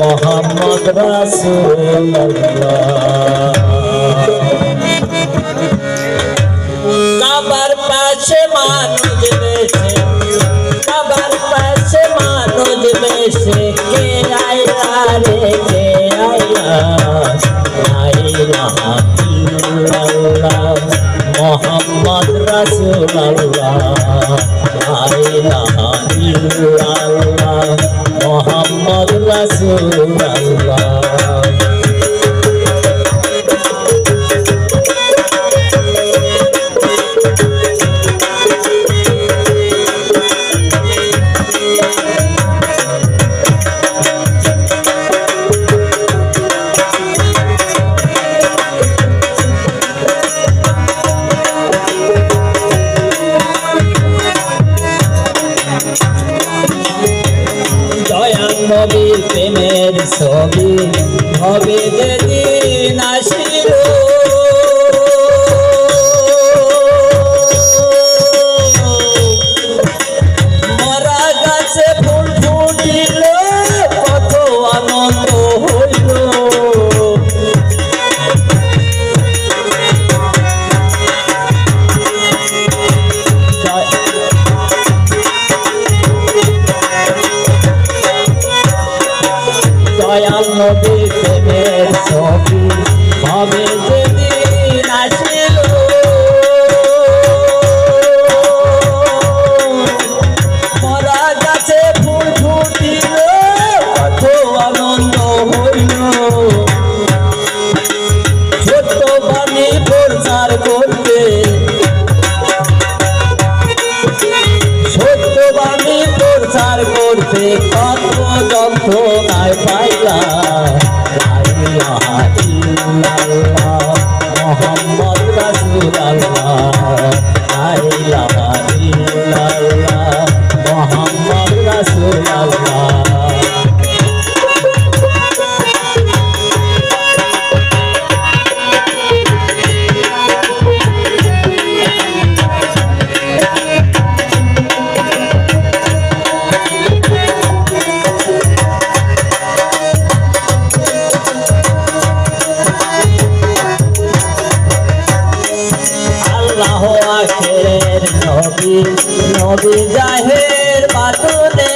মোহাম্মদ রাসূলুল্লাহ। কাবার পাশে মানুষ বেশে, কাবার পাশে মানুষ বেশে, কে আইলা রে কে আইলা আইলা মোহাম্মদ রাসূলুল্লাহ। আইলা ইল্লাল্লাহ মোহাম্মদ রাসূলুল্লাহ। ছবি হবে দয়াল নবী প্রেমের ছবি। হবে যেদিন আসিল মোহাম্মদ রাসুল্লাহ আখের নবী নবী জাহের বাতুনে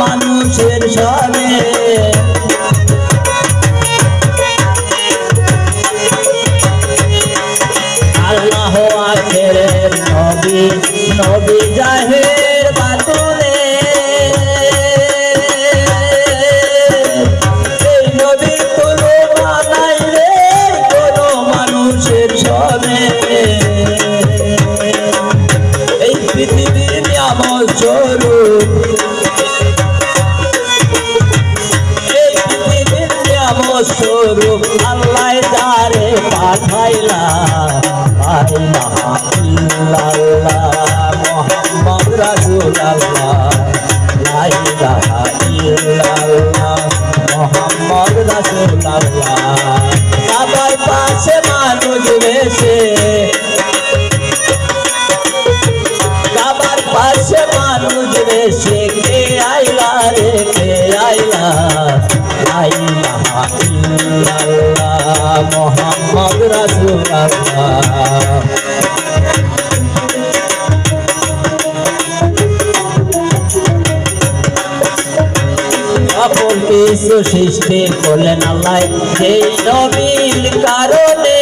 মানুষের সবে আল্লাহ আখের নবী নবী জাহের স্বরূপ আল্লাহ যারে পাঠাইলা মোহাম্মদ রাসূলুল্লাহ লা ইলাহা ইল্লাল্লাহ মোহাম্মদ রাসূলুল্লাহ কাবার পাশে মানুষ বেশে। কাবার পাশে মানুষ বেশে। আপন কিছু সৃষ্টি করলেন আল্লাহ। সেই নবীর কারণে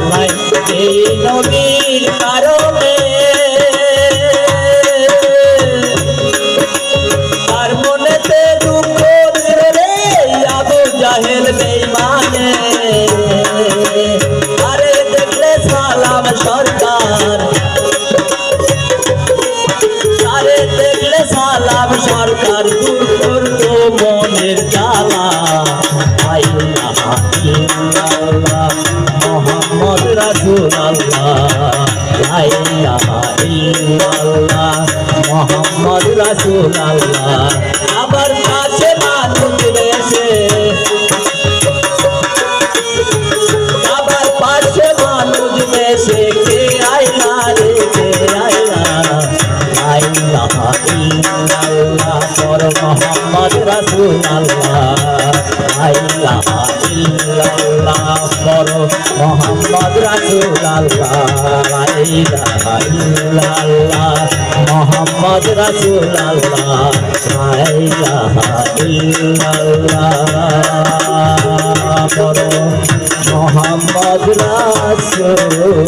আল্লাহ এই নবীর কারণে। তার মনেতে দুঃখ রে আবু জাহেল বেঈমানে। আরে দেখলে সালাম সরকার। আরে দেখলে সালাম সরকার রাসূলুল্লাহ লা ইলাহা ইল্লাল্লাহ মোহাম্মদ রাসূলুল্লাহ আবার কাছে মানুষ রয়েছে আবার পাশে মানুষ বেশে কে আইলা রে কে মোহাম্মদ রাসূলুল্লাহ আইলা ইল্লাল্লাহ পর মোহাম্মদ আইলা ইল্লাল্লাহ মোহাম্মদ আইলা ইল্লাল্লাহ পর মোহাম্মদ রাসূলুল্লাহ।